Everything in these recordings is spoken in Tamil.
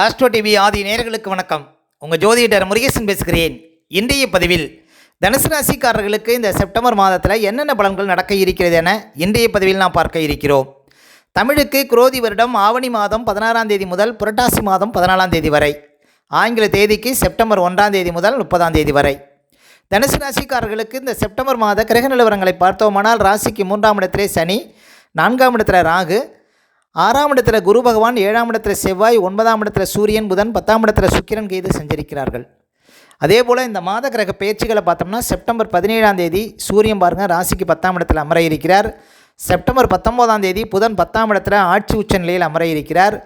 ஆஸ்ட்ரோ டிவி ஆதி நேர்களுக்கு வணக்கம். உங்கள் ஜோதிடர் முருகேசன் பேசுகிறேன். இன்றைய பதிவில் தனுசு ராசிக்காரர்களுக்கு இந்த செப்டம்பர் மாதத்தில் என்னென்ன பலன்கள் நடக்க இருக்கிறது என இன்றைய பதிவில் நாம் பார்க்க இருக்கிறோம். தமிழுக்கு குரோதி வருடம் ஆவணி மாதம் பதினாறாம் தேதி முதல் புரட்டாசி மாதம் பதினாலாம் தேதி வரை. ஆங்கில தேதிக்கு செப்டம்பர் ஒன்றாம் தேதி முதல் முப்பதாம் தேதி வரை. தனுசு ராசிக்காரர்களுக்கு இந்த செப்டம்பர் மாத கிரக நிலவரங்களை பார்த்தோமானால் ராசிக்கு மூன்றாம் இடத்திலே சனி நான்காம் இடத்துல ராகு ஆறாம் இடத்துல குரு பகவான் ஏழாம் இடத்துல செவ்வாய் ஒன்பதாம் இடத்துல சூரியன் புதன் பத்தாம் இடத்துல சுக்கிரன் கேது சஞ்சரிக்கிறார்கள். அதே போல் இந்த மாத கிரக பயிற்சிகளை பார்த்தோம்னா செப்டம்பர் பதினேழாம் தேதி சூரியன் பாருங்கள் ராசிக்கு பத்தாம் இடத்துல அமர இருக்கிறார் செப்டம்பர் பத்தொம்போதாம் தேதி புதன் பத்தாம் இடத்துல ஆட்சி உச்ச நிலையில் அமர இருக்கிறார்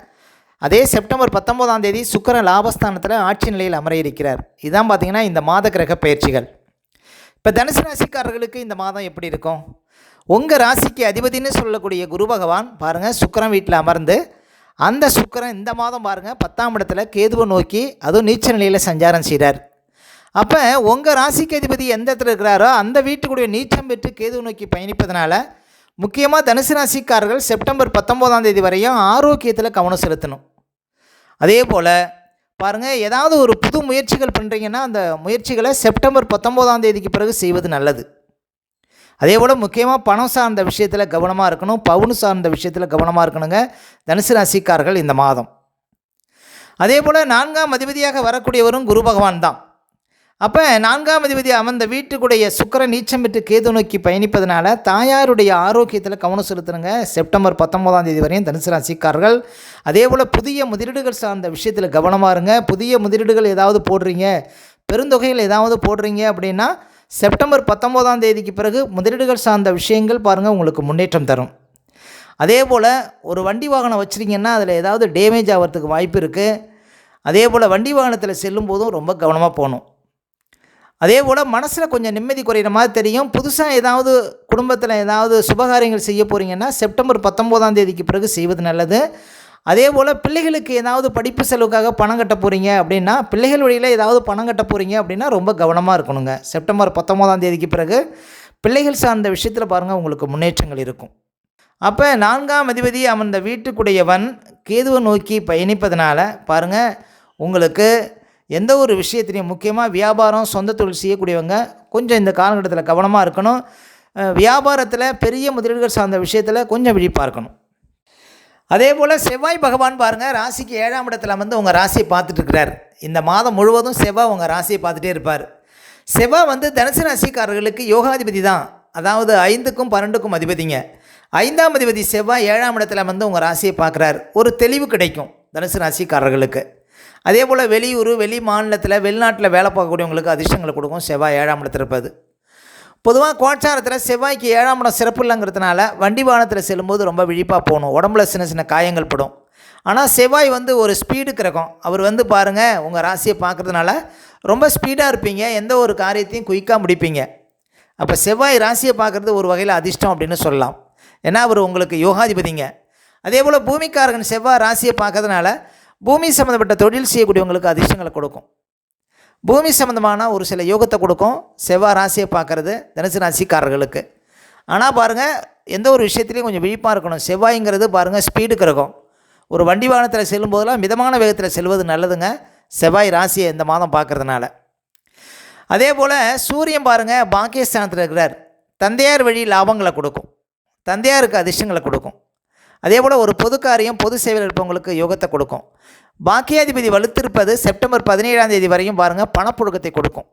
அதே செப்டம்பர் பத்தொம்போதாம் தேதி சுக்கிரன் லாபஸ்தானத்தில் ஆட்சி நிலையில் அமர இருக்கிறார் இதுதான் பார்த்தீங்கன்னா இந்த மாத கிரக பயிற்சிகள். இப்போ தனுசு ராசிக்காரர்களுக்கு இந்த மாதம் எப்படி இருக்கும்? உங்கள் ராசிக்கு அதிபதினு சொல்லக்கூடிய குரு பகவான் பாருங்கள் சுக்கிரன் வீட்டில் அமர்ந்து அந்த சுக்கிரன் இந்த மாதம் பாருங்கள் பத்தாம் இடத்துல கேதுவை நோக்கி அதுவும் நீச்ச நிலையில் சஞ்சாரம் செய்கிறார் அப்போ உங்கள் ராசிக்கு அதிபதி எந்த இடத்துல இருக்கிறாரோ அந்த வீட்டுக்குடைய நீச்சம் பெற்று கேதுவை நோக்கி பயணிப்பதனால முக்கியமாக தனுசு ராசிக்காரர்கள் செப்டம்பர் பத்தொம்போதாம் தேதி வரையும் ஆரோக்கியத்தில் கவனம் செலுத்தணும். அதே போல் பாருங்கள் ஏதாவது ஒரு புது முயற்சிகள் பண்ணுறீங்கன்னா அந்த முயற்சிகளை செப்டம்பர் பத்தொம்போதாம் தேதிக்கு பிறகு செய்வது நல்லது. அதே போல் முக்கியமாக பணம் சார்ந்த விஷயத்தில் கவனமாக இருக்கணும் பவுன் சார்ந்த விஷயத்தில் கவனமாக இருக்கணுங்க தனுசு ராசிக்காரர்கள் இந்த மாதம். அதே போல் நான்காம் அதிபதியாக வரக்கூடியவரும் குரு பகவான் தான். அப்போ நான்காம் அதிபதி அமர்ந்த வீட்டுக்குடைய சுக்கரன் நீச்சம் பெற்று கேது நோக்கி பயணிப்பதனால தாயாருடைய ஆரோக்கியத்தில் கவனம் செலுத்தணுங்க செப்டம்பர் பத்தொன்பதாம் தேதி வரையும் தனுசு ராசிக்காரர்கள். அதே போல் புதிய முதலீடுகள் சார்ந்த விஷயத்தில் கவனமாக இருங்க. புதிய முதலீடுகள் ஏதாவது போடுறீங்க. பெருந்தொகையில் ஏதாவது போடுறீங்க அப்படின்னா செப்டம்பர் பத்தொம்போதாம் தேதிக்கு பிறகு முதலீடுகள் சார்ந்த விஷயங்கள் பாருங்கள் உங்களுக்கு முன்னேற்றம் தரும். அதே போல் ஒரு வண்டி வாகனம் வச்சுருங்கன்னா அதில் ஏதாவது டேமேஜ் ஆகிறதுக்கு வாய்ப்பு இருக்குது அதே போல் வண்டி வாகனத்தில் செல்லும் போதும் ரொம்ப கவனமாக போகணும். அதே போல் மனசில் கொஞ்சம் நிம்மதி குறையிற மாதிரி தெரியும். புதுசாக ஏதாவது குடும்பத்தில் ஏதாவது சுபகாரியங்கள் செய்ய போகிறீங்கன்னா செப்டம்பர் பத்தொம்போதாம் தேதிக்கு பிறகு செய்வது நல்லது. அதே போல் பிள்ளைகளுக்கு ஏதாவது படிப்பு செலவுக்காக பணம் கட்ட போகிறீங்க அப்படின்னா பிள்ளைகள் வழியில் ஏதாவது பணம் கட்ட போகிறீங்க அப்படின்னா ரொம்ப கவனமாக இருக்கணுங்க. செப்டம்பர் பத்தொம்போதாம் தேதிக்கு பிறகு பிள்ளைகள் சார்ந்த விஷயத்தில் பாருங்கள் உங்களுக்கு முன்னேற்றங்கள் இருக்கும். அப்போ நான்காம் அதிபதி அமர்ந்த வீட்டுக்குடையவன் கேதுவை நோக்கி பயணிப்பதனால பாருங்கள் உங்களுக்கு எந்த ஒரு விஷயத்திலையும் முக்கியமாக வியாபாரம் சொந்த தொழில் செய்யக்கூடியவங்க கொஞ்சம் இந்த காலகட்டத்தில் கவனமாக இருக்கணும். வியாபாரத்தில் பெரிய முதலீடுகள் சார்ந்த விஷயத்தில் கொஞ்சம் விழிப்பாக இருக்கணும் அதே போல் செவ்வாய் பகவான் பாருங்கள் ராசிக்கு ஏழாம் இடத்துல வந்து உங்கள் ராசியை பார்த்துட்டு இருக்கிறார். இந்த மாதம் முழுவதும் செவ்வாய் உங்கள் ராசியை பார்த்துட்டே இருப்பார். செவ்வாய் வந்து தனுசு ராசிக்காரர்களுக்கு யோகாதிபதி தான். அதாவது ஐந்துக்கும் பன்னெண்டுக்கும் அதிபதிங்க. ஐந்தாம் அதிபதி செவ்வாய் ஏழாம் இடத்துல வந்து உங்கள் ராசியை பார்க்குறார். ஒரு தெளிவு கிடைக்கும் தனுசு ராசிக்காரர்களுக்கு. அதே போல் வெளியூர் வெளி மாநிலத்தில் வெளிநாட்டில் வேலை பார்க்கக்கூடியவங்களுக்கு அதிர்ஷ்டங்களை கொடுக்கும் செவ்வாய் ஏழாம் இடத்துல இருப்பது பொதுவாக கோச்சாரத்தில் செவ்வாய்க்கு ஏழாம் இடம் சிறப்பு இல்லைங்கிறதுனால வண்டி வாகனத்தில் செல்லும்போது ரொம்ப விழிப்பாக போகணும். உடம்புல சின்ன சின்ன காயங்கள் படும். ஆனால் செவ்வாய் வந்து ஒரு ஸ்பீடு கிரகம் அவர் வந்து பாருங்கள் உங்கள் ராசியை பார்க்குறதுனால ரொம்ப ஸ்பீடாக இருப்பீங்க. எந்த ஒரு காரியத்தையும் குயிக்காக முடிப்பீங்க. அப்போ செவ்வாய் ராசியை பார்க்குறது ஒரு வகையில் அதிர்ஷ்டம் அப்படின்னு சொல்லலாம். ஏன்னா அவர் உங்களுக்கு யோகாதிபதிங்க. அதே போல் பூமிக்காரகன் செவ்வாய் ராசியை பார்க்கறதுனால பூமி சம்மந்தப்பட்ட தொழில் செய்யக்கூடியவங்களுக்கு அதிர்ஷ்டங்களை கொடுக்கும். பூமி சம்மந்தமான ஒரு சில யோகத்தை கொடுக்கும். செவ்வாய் ராசியை பார்க்குறது தனுசு ராசிக்காரர்களுக்கு. ஆனால் பாருங்கள் எந்த ஒரு விஷயத்துலையும் கொஞ்சம் விழிப்பாக இருக்கணும். செவ்வாய்ங்கிறது பாருங்கள் ஸ்பீடு கிரகம் ஒரு வண்டி வாகனத்தில் செல்லும்போதெல்லாம் மிதமான வேகத்தில் செல்வது நல்லதுங்க. செவ்வாய் ராசியை இந்த மாதம் பார்க்குறதுனால. அதே போல் சூரியன் பாருங்கள் பாக்கியஸ்தானத்தில் இருக்கிறார். தந்தையார் வழி லாபங்களை கொடுக்கும். தந்தையாருக்கு அதிர்ஷ்டங்களை கொடுக்கும். அதே போல் ஒரு பொது காரியம் பொது சேவையில் இருப்பவங்களுக்கு யோகத்தை கொடுக்கும். பாக்கியாதிபதி வலுத்திருப்பது செப்டம்பர் பதினேழாம் தேதி வரையும் பாருங்கள் பணப்புழக்கத்தை கொடுக்கும்.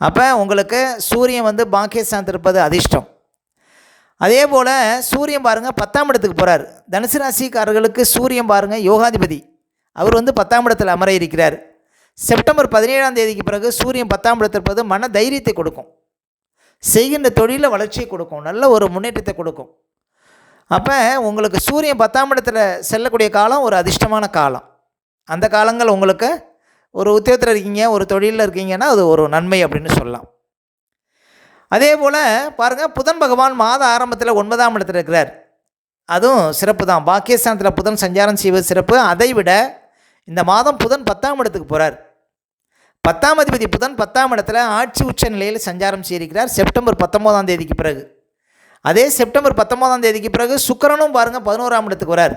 அப்போ உங்களுக்கு சூரியன் வந்து பாக்கியஸ்தான் இருப்பது அதிர்ஷ்டம். அதே போல் சூரியன் பாருங்கள் பத்தாம் இடத்துக்கு போகிறார் தனுசு ராசிக்காரர்களுக்கு சூரியன் பாருங்கள் யோகாதிபதி. அவர் வந்து பத்தாம் இடத்தில் அமர இருக்கிறார். செப்டம்பர் பதினேழாம் தேதிக்கு பிறகு சூரியன் பத்தாம் இடத்தில் இருப்பது மன தைரியத்தை கொடுக்கும். செய்கின்ற தொழிலில் வளர்ச்சியை கொடுக்கும். நல்ல ஒரு முன்னேற்றத்தை கொடுக்கும். அப்போ உங்களுக்கு சூரியன் பத்தாம் இடத்துல செல்லக்கூடிய காலம் ஒரு அதிர்ஷ்டமான காலம். அந்த காலங்கள் உங்களுக்கு ஒரு உத்தியோகத்தில் இருக்கீங்க ஒரு தொழிலில் இருக்கீங்கன்னா அது ஒரு நன்மை அப்படின்னு சொல்லலாம். அதே போல் பாருங்கள் புதன் பகவான் மாத ஆரம்பத்தில் ஒன்பதாம் இடத்துல இருக்கிறார். அதுவும் சிறப்பு தான். பாக்கியஸ்தானத்தில் புதன் சஞ்சாரம் செய்வது சிறப்பு. அதை விட இந்த மாதம் புதன் பத்தாம் இடத்துக்கு போகிறார் பத்தாம் அதிபதி புதன் பத்தாம் இடத்துல ஆட்சி உச்ச நிலையில் சஞ்சாரம் செய்திருக்கிறார். செப்டம்பர் பத்தொம்போதாம் தேதிக்கு பிறகு. அதே செப்டம்பர் பத்தொம்போதாம் தேதிக்கு பிறகு சுக்கரனும் பாருங்கள் பதினோராம் இடத்துக்கு வரார்.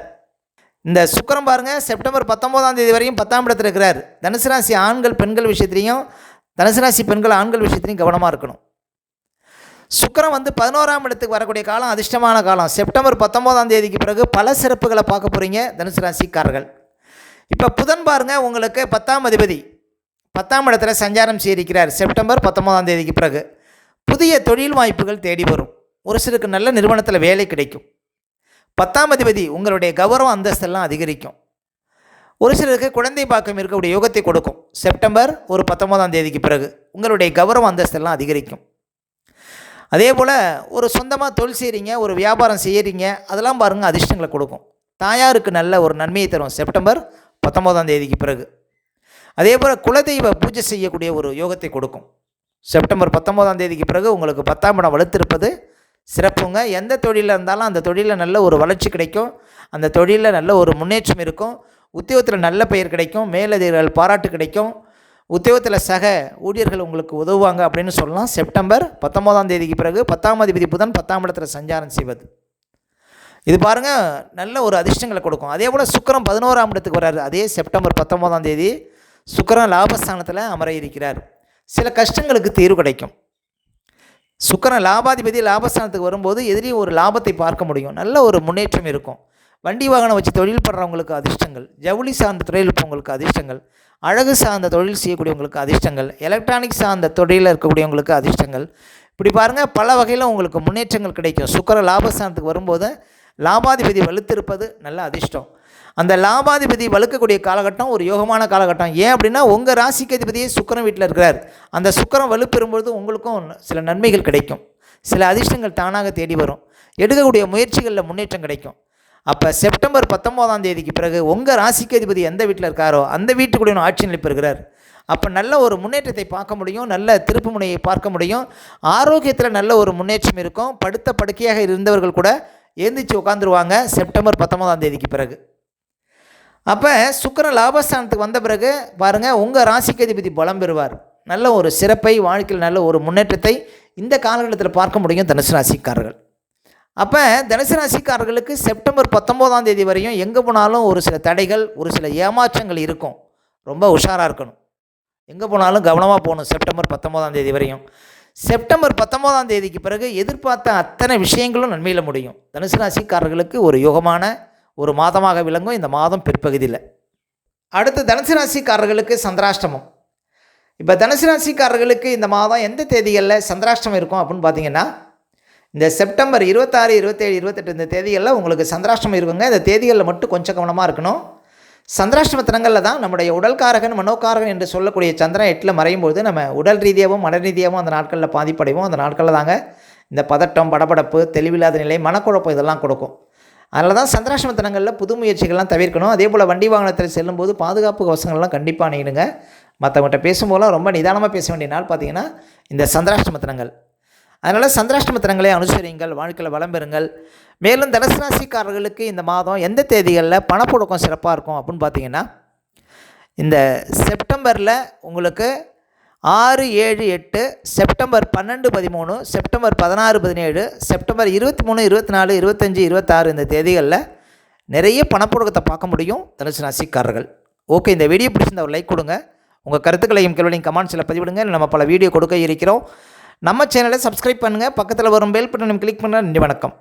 இந்த சுக்கரம் பாருங்கள் செப்டம்பர் பத்தொம்போதாம் தேதி வரையும் பத்தாம் இடத்துல இருக்கிறார். தனுசு ராசி ஆண்கள் பெண்கள் விஷயத்துலையும் தனுசு ராசி பெண்கள் ஆண்கள் விஷயத்துலையும் கவனமாக இருக்கணும். சுக்கரம் வந்து பதினோராம் இடத்துக்கு வரக்கூடிய காலம் அதிர்ஷ்டமான காலம். செப்டம்பர் பத்தொம்போதாம் தேதிக்கு பிறகு பல சிறப்புகளை பார்க்க போகிறீங்க தனுசு ராசிக்காரர்கள். இப்போ புதன் பாருங்க உங்களுக்கு பத்தாம் அதிபதி. பத்தாம் இடத்துல சஞ்சாரம் செய்திருக்கிறார் செப்டம்பர் பத்தொம்போதாம் தேதிக்கு பிறகு. புதிய தொழில் வாய்ப்புகள் தேடி வரும். ஒரு சிலருக்கு நல்ல நிறுவனத்தில் வேலை கிடைக்கும். பத்தாம் அதிபதி உங்களுடைய கௌரவ அந்தஸ்தெல்லாம் அதிகரிக்கும். ஒரு சிலருக்கு குழந்தை பாக்கம் இருக்கக்கூடிய யோகத்தை கொடுக்கும். செப்டம்பர் ஒரு பத்தொன்பதாம் தேதிக்கு பிறகு உங்களுடைய கௌரவ அந்தஸ்தெல்லாம் அதிகரிக்கும். அதே போல் ஒரு சொந்தமாக தொழில் செய்கிறீங்க ஒரு வியாபாரம் செய்கிறீங்க அதெல்லாம் பாருங்கள் அதிர்ஷ்டங்களை கொடுக்கும். தாயாருக்கு நல்ல ஒரு நன்மையை தரும் செப்டம்பர் பத்தொம்போதாம் தேதிக்கு பிறகு. அதே போல் குலதெய்வ பூஜை செய்யக்கூடிய ஒரு யோகத்தை கொடுக்கும். செப்டம்பர் பத்தொம்போதாம் தேதிக்கு பிறகு உங்களுக்கு பத்தாம் இடம் வலுத்திருப்பது சிறப்புங்க. எந்த தொழிலில் இருந்தாலும் அந்த தொழிலில் நல்ல ஒரு வளர்ச்சி கிடைக்கும். அந்த தொழிலில் நல்ல ஒரு முன்னேற்றம் இருக்கும். உத்தியோகத்தில் நல்ல பெயர் கிடைக்கும். மேலதிகாரிகள் பாராட்டு கிடைக்கும். உத்தியோகத்தில் சக ஊழியர்கள் உங்களுக்கு உதவுவாங்க அப்படின்னு சொல்லலாம். செப்டம்பர் பத்தொம்போதாம் தேதிக்கு பிறகு பத்தாம் அதிபதி புதன் பத்தாம் இடத்துல சஞ்சாரம் செய்வது. இது பாருங்கள் நல்ல ஒரு அதிர்ஷ்டங்களை கொடுக்கும். அதே போல் சுக்கரம் பதினோராம் இடத்துக்கு வராரு அதே செப்டம்பர் பத்தொம்போதாம் தேதி சுக்கிரன் லாபஸ்தானத்தில் அமர இருக்கிறார். சில கஷ்டங்களுக்கு தீர்வு கிடைக்கும். சுக்கரன் லாபாதிபதி லாபஸ்தானத்துக்கு வரும்போது எதிரி ஒரு லாபத்தை பார்க்க முடியும். நல்ல ஒரு முன்னேற்றம் இருக்கும். வண்டி வாகனம் வச்சு தொழில் பண்ணுறவங்களுக்கு அதிர்ஷ்டங்கள். ஜவுளி சார்ந்த தொழில் இருப்பவங்களுக்கு அதிர்ஷ்டங்கள். அழகு சார்ந்த தொழில் செய்யக்கூடியவங்களுக்கு அதிர்ஷ்டங்கள். எலக்ட்ரானிக் சார்ந்த தொழிலில் இருக்கக்கூடியவங்களுக்கு அதிர்ஷ்டங்கள். இப்படி பாருங்கள் பல வகையில் உங்களுக்கு முன்னேற்றங்கள் கிடைக்கும். சுக்கர லாபஸ்தானத்துக்கு வரும்போது லாபாதிபதி வலுத்திருப்பது நல்ல அதிர்ஷ்டம். அந்த லாபாதிபதி வலுக்கக்கூடிய காலகட்டம் ஒரு யோகமான காலகட்டம். ஏன் அப்படின்னா உங்கள் ராசிக்கு அதிபதியே சுக்கரம் வீட்டில் இருக்கிறார். அந்த சுக்கரம் வலுப்பெறும்பொழுது உங்களுக்கும் சில நன்மைகள் கிடைக்கும். சில அதிர்ஷ்டங்கள் தானாக தேடி வரும். எடுக்கக்கூடிய முயற்சிகளில் முன்னேற்றம் கிடைக்கும். அப்போ செப்டம்பர் பத்தொம்போதாம் தேதிக்கு பிறகு உங்கள் ராசிக்கு அதிபதி எந்த வீட்டில் இருக்காரோ அந்த வீட்டுக்குடைய ஆட்சி நிலை அப்போ நல்ல ஒரு முன்னேற்றத்தை பார்க்க முடியும் நல்ல திருப்பு முனையை பார்க்க முடியும். ஆரோக்கியத்தில் நல்ல ஒரு முன்னேற்றம் இருக்கும். படுத்த படுக்கையாக இருந்தவர்கள் கூட எழுந்திரிச்சு உட்காந்துருவாங்க செப்டம்பர் பத்தொம்போதாம் தேதிக்கு பிறகு. அப்போ சுக்கரன் லாபஸ்தானத்துக்கு வந்த பிறகு பாருங்கள் உங்கள் ராசிக்கு அதிபதி பலம் பெறுவார். நல்ல ஒரு சிறப்பை வாழ்க்கையில் நல்ல ஒரு முன்னேற்றத்தை இந்த காலகட்டத்தில் பார்க்க முடியும் தனுசு ராசிக்காரர்கள். அப்போ தனுசு ராசிக்காரர்களுக்கு செப்டம்பர் பத்தொம்போதாம் தேதி வரையும் எங்கே போனாலும் ஒரு சில தடைகள் ஒரு சில ஏமாற்றங்கள் இருக்கும். ரொம்ப உஷாராக இருக்கணும். எங்கே போனாலும் கவனமாக போகணும் செப்டம்பர் பத்தொம்போதாம் தேதி வரையும். செப்டம்பர் பத்தொம்போதாம் தேதிக்கு பிறகு எதிர்பார்த்த அத்தனை விஷயங்களும் நன்மையில் முடியும். தனுசு ராசிக்காரர்களுக்கு ஒரு யோகமான ஒரு மாதமாக விளங்கும் இந்த மாதம் பிற்பகுதியில். அடுத்து தனுசு ராசிக்காரர்களுக்கு சந்திராஷ்டமம். இப்போ தனுசு ராசிக்காரர்களுக்கு இந்த மாதம் எந்த தேதிகளில் சந்திராஷ்டமம் இருக்கும் அப்படின்னு பார்த்தீங்கன்னா இந்த செப்டம்பர் இருபத்தாறு இருபத்தேழு இருபத்தெட்டு இந்த தேதிகளில் உங்களுக்கு சந்திராஷ்டமம் இருக்குங்க. இந்த தேதிகளில் மட்டும் கொஞ்சம் கவனமாக இருக்கணும். சந்திராஷ்டம தினங்களில் தான் நம்முடைய உடல்காரகன் மனோக்காரகன் என்று சொல்லக்கூடிய சந்திரன் எட்டில் மறையும் பொழுது நம்ம உடல் ரீதியாகவும் மன ரீதியாகவும் அந்த நாட்களில் பாதிப்படைவோம். அந்த நாட்களில் தாங்க இந்த பதட்டம் படபடப்பு தெளிவில்லாத நிலை மனக்குழப்பம் இதெல்லாம் கொடுக்கும். அதனால தான் சந்திராஷ்டம தினங்களில் புது முயற்சிகள்லாம் தவிர்க்கணும். அதே போல் வண்டி வாகனத்தில் செல்லும்போது பாதுகாப்பு கவசங்கள்லாம் கண்டிப்பாக அணியிடுங்க. மற்றவங்கள்ட்ட பேசும்போதெல்லாம் ரொம்ப நிதானமாக பேச வேண்டிய நாள் பார்த்தீங்கன்னா இந்த சந்திராஷ்டம தினங்கள் அதனால் சந்திராஷ்டம தினங்களை அனுசரிங்கள் வாழ்க்கையில் வளம் பெறுங்கள். மேலும் தனுசு ராசிக்காரர்களுக்கு இந்த மாதம் எந்த தேதிகளில் பணப்புழக்கம் சிறப்பாக இருக்கும் அப்படின்னு பார்த்தீங்கன்னா இந்த செப்டம்பரில் உங்களுக்கு ஆறு ஏழு எட்டு செப்டம்பர் பன்னெண்டு பதிமூணு செப்டம்பர் பதினாறு பதினேழு செப்டம்பர் இருபத்தி மூணு இருபத்தி நாலு இருபத்தஞ்சி இருபத்தாறு இந்த தேதிகளில் நிறைய பணப்புழக்கத்தை பார்க்க முடியும் தனுசு ராசிக்காரர்கள். ஓகே இந்த வீடியோ பிடிச்சிருந்த ஒரு லைக் கொடுங்க. உங்கள் கருத்துக்களையும் கேள்வியும் கமெண்ட்ஸில் பதிவிடுங்க. நம்ம பல வீடியோ கொடுக்க இருக்கிறோம். நம்ம சேனலை சப்ஸ்கிரைப் பண்ணுங்கள் பக்கத்தில் வரும் பெல் பட்டனையும் கிளிக் பண்ணுங்கள் நன்றி வணக்கம்.